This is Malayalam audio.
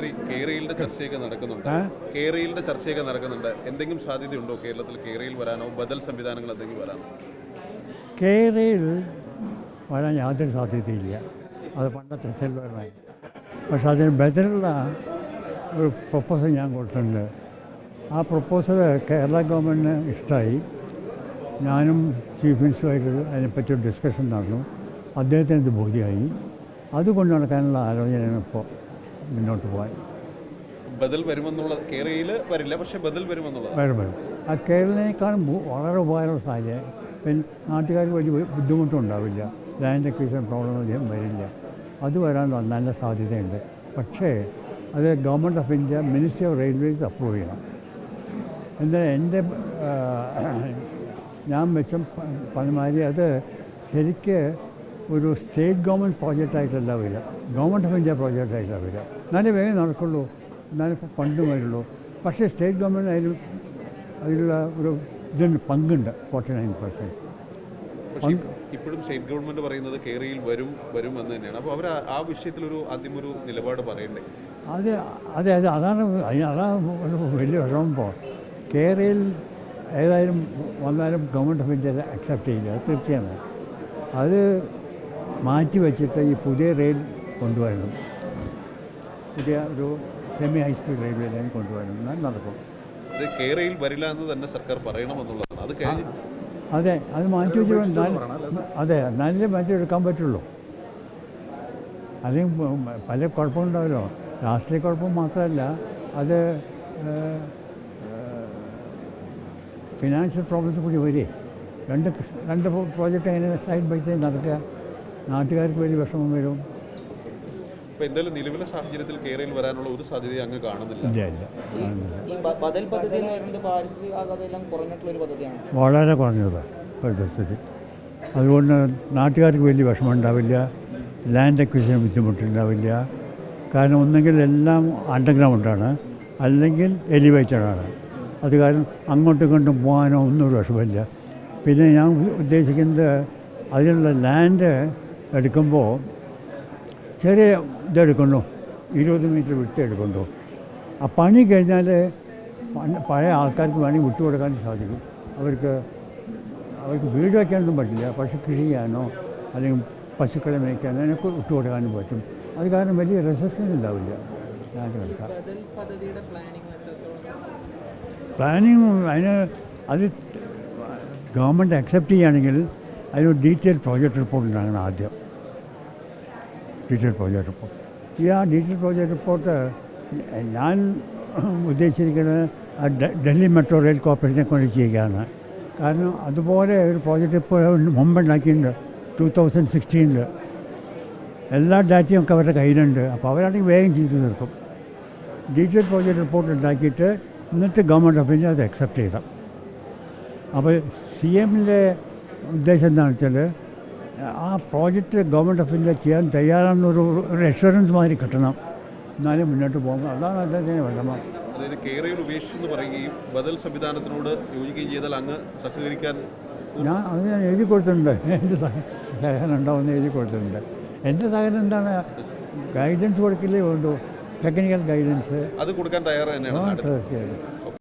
ശരി കേരളയുടെ ചർച്ചയൊക്കെ നടക്കുന്നുണ്ട്. കേരളയുടെ ചർച്ചയൊക്കെ നടക്കുന്നുണ്ട്. എന്തെങ്കിലും സാധ്യതയുണ്ടോ കേരളത്തിൽ? കേരളയിൽ വരാനോ? ബദൽ സംവിധാനങ്ങൾ എന്തെങ്കിലും വരാനോ? കേരളയിൽ വരാൻ യാതൊരു സാധ്യതയില്ല. അത് പണ്ടത്തെ സെൽവറായി പക്ഷെ അതിന് ബദലുള്ള ഒരു പ്രപ്പോസൽ ഞാൻ കൊടുത്തിട്ടുണ്ട്. ആ പ്രപ്പോസൽ കേരള ഗവൺമെന്റിന് ഇഷ്ടമായി. ഞാനും ചീഫ് മിനിസ്റ്ററുമായിട്ട് അതിനെപ്പറ്റി ഒരു ഡിസ്കഷൻ നടന്നു. അദ്ദേഹത്തിന് ഇത് ബോധ്യമായി. അത് കൊണ്ടു നടക്കാനുള്ള ആലോചനയാണ് ഇപ്പോൾ. മുന്നോട്ട് പോകാൻ ബദൽ വരുമെന്നുള്ള കേരളയിൽ വരില്ല പക്ഷെ ബദൽ വരുമെന്നുള്ള വരും വരും. ആ കേരളത്തിനേക്കാളും ഭൂ- വളരെ ഉപകാരമുള്ള സാഹചര്യം. പിന്നെ നാട്ടുകാർക്ക് വലിയ ബുദ്ധിമുട്ടും ഉണ്ടാവില്ല. ലാൻഡ് അക്വീഷൻ പ്രോബ്ലം അധികം വരില്ല. അത് വരാൻ നല്ല സാധ്യതയുണ്ട്. പക്ഷേ അത് government of India ministry of railways approve ചെയ്യണം. എന്നാൽ എന്റെ ഞാൻ വെച്ച പലമാതിരി അത് ശരിക്ക് ഒരു സ്റ്റേറ്റ് ഗവൺമെന്റ് പ്രോജക്റ്റായിട്ടല്ല വരിക. ഗവൺമെന്റ് ഓഫ് ഇന്ത്യ പ്രോജക്റ്റായിട്ടല്ല വരിക. എന്നാലേ വേഗം നടക്കുള്ളൂ. എന്നാലേ ഫണ്ടും വരുള്ളൂ. പക്ഷേ സ്റ്റേറ്റ് ഗവൺമെന്റ് അതിൽ അതിലുള്ള ഒരു ഇതിന് പങ്കുണ്ട്. ഫോർട്ടി നയൻ പെർസെന്റ് ഇപ്പോഴും സ്റ്റേറ്റ് ഗവൺമെന്റ് പറയുന്നത് കേരളയിൽ വരും വരും എന്ന് തന്നെയാണ്. അപ്പോൾ അവർ ആ വിഷയത്തിൽ ഒരു ആദ്യം ഒരു നിലപാട് പറയണ്ടേ? അത് അതെ അതെ അതാണ് അതാണ് ഒരു വലിയ വിഷമപ്പോൾ കേരളയിൽ ഏതായാലും വന്നാലും ഗവൺമെന്റ് ഓഫ് ഇന്ത്യ അക്സെപ്റ്റ് ചെയ്യില്ല. അത് തീർച്ചയാണ്. അത് മാറ്റി വെച്ചിട്ട് ഈ പുതിയ റെയിൽ കൊണ്ടുവരണം. പുതിയ ഒരു സെമി ഹൈസ്പീഡ് റെയിൽവേ ലൈൻ കൊണ്ടുവരണം. എന്നാൽ നടക്കും. അത് കേരയിൽ വരില്ല എന്ന് തന്നെ സർക്കാർ പറയണമെന്നുള്ളതാണ്. അത് കഴിഞ്ഞ് അതെ അത് മാറ്റി വെച്ചു അതെ നല്ല മാറ്റി എടുക്കാൻ പറ്റുള്ളൂ. അല്ലെങ്കിൽ പല കുഴപ്പമുണ്ടാവല്ലോ രാഷ്ട്രീയ കുഴപ്പം മാത്രമല്ല അത് ഫിനാൻഷ്യൽ പ്രോബ്ലംസ് കൂടി വരെ രണ്ട് രണ്ട് പ്രോജക്റ്റ് എങ്ങനെ സൈഡ് ബൈ സൈഡ് നടക്കുക? നാട്ടുകാർക്ക് വലിയ വിഷമം വരും. ഇപ്പൊ എന്തായാലും നിലവിലെ സാഹചര്യത്തിൽ കേരളയിൽ വരാനുള്ള ഒരു സാധ്യത അങ്ങ് കാണുന്നില്ല. ഈ ബ- ബദൽ പദ്ധതി എന്ന് പറയുന്നത് പാരിസ്ഥിതിക ആഘാതം എല്ലാം കുറഞ്ഞിട്ടുള്ള ഒരു പദ്ധതിയാണ്? വളരെ കുറഞ്ഞത് ഇപ്പോഴത്തെ സ്ഥിതി അതുകൊണ്ട് നാട്ടുകാർക്ക് വലിയ വിഷമം ഉണ്ടാവില്ല. ലാൻഡ് അക്വിസിന് ബുദ്ധിമുട്ടുണ്ടാവില്ല. കാരണം ഒന്നെങ്കിൽ എല്ലാം അണ്ടർഗ്രൗണ്ടാണ്. അല്ലെങ്കിൽ എലിവേറ്റഡാണ്. അത് കാരണം അങ്ങോട്ടും ഇങ്ങോട്ടും പോകാനോ ഒന്നും ഒരു വിഷമമില്ല. പിന്നെ ഞാൻ ഉദ്ദേശിക്കുന്നത് അതിനുള്ള ലാൻഡ് എടുക്കുമ്പോൾ ചെറിയ ഇതെടുക്കുന്നു. ഇരുപത് മീറ്റർ വിട്ട് എടുക്കുന്നു. ആ പണി കഴിഞ്ഞാൽ പഴയ ആൾക്കാർക്ക് വേണമെങ്കിൽ വിട്ടുകൊടുക്കാൻ സാധിക്കും. അവർക്ക് അവർക്ക് വീട് വയ്ക്കാനൊന്നും പറ്റില്ല. പക്ഷെ കൃഷി ചെയ്യാനോ അല്ലെങ്കിൽ പശുക്കളെ മേയ്ക്കാനോ അതിനൊക്കെ വിട്ടുകൊടുക്കാനും പറ്റും. അത് കാരണം വലിയ റെസിസ്റ്റൻസ് ഉണ്ടാവില്ല. പ്ലാനിങ് അതിന് അത് ഗവൺമെന്റ് അക്സെപ്റ്റ് ചെയ്യുകയാണെങ്കിൽ അതിന് ഡീറ്റെയിൽ പ്രോജക്റ്റ് റിപ്പോർട്ട് ഉണ്ടാകണം ആദ്യം. Detail project report. ഈ ആ ഡീറ്റെയിൽ പ്രോജക്റ്റ് റിപ്പോർട്ട് ഞാൻ ഉദ്ദേശിച്ചിരിക്കുന്നത് ഡൽഹി മെട്രോ റെയിൽ കോർപ്പറേഷനെ കൊണ്ട് ചെയ്യുകയാണ്. കാരണം അതുപോലെ ഒരു പ്രോജക്റ്റ് ഇപ്പോൾ മുമ്പ് ഉണ്ടാക്കിയിട്ടുണ്ട് ടു തൗസൻഡ് സിക്സ്റ്റീനിൽ എല്ലാ ഡാറ്റയും ഒക്കെ അവരുടെ കയ്യിലുണ്ട്. അപ്പോൾ അവരാണെങ്കിൽ വേഗം ചെയ്തു തീർക്കും. ഡീറ്റെയിൽ പ്രോജക്റ്റ് റിപ്പോർട്ട് ഉണ്ടാക്കിയിട്ട് എന്നിട്ട് ഗവൺമെന്റ് ഓഫ് ഇന്ത്യ അത് അക്സെപ്റ്റ് ചെയ്താൽ അപ്പോൾ സി എമ്മിന്റെ ഉദ്ദേശം എന്താണെന്ന് വെച്ചാൽ ആ പ്രോജക്റ്റ് ഗവൺമെന്റ് ഓഫ് ഇന്ത്യ ചെയ്യാൻ തയ്യാറാണെന്നൊരു ഒരു എഷുറൻസ് മാതിരി കിട്ടണം. എന്നാലും മുന്നോട്ട് പോകുമ്പോൾ അതാണ് അദ്ദേഹത്തിന് വിഷമം. അതായത് കേരളയിൽ ഉപേക്ഷിച്ചെന്ന് പറയുകയും ബദൽ സംവിധാനത്തിനോട് യോജിക്കുകയും ചെയ്താൽ അങ്ങ് സഹകരിക്കാൻ ഞാൻ അത് ഞാൻ എഴുതി കൊടുത്തിട്ടുണ്ട്. എന്റെ സഹകരണം ഉണ്ടാവുമെന്ന് എഴുതി കൊടുത്തിട്ടുണ്ട്. എന്റെ സഹകരണം എന്താണ്? ഗൈഡൻസ് കൊടുക്കില്ലേ? വേണ്ടു ടെക്നിക്കൽ ഗൈഡൻസ്. അത് കൊടുക്കാൻ തയ്യാറാണ് തീർച്ചയായിട്ടും. തീർച്ചയായും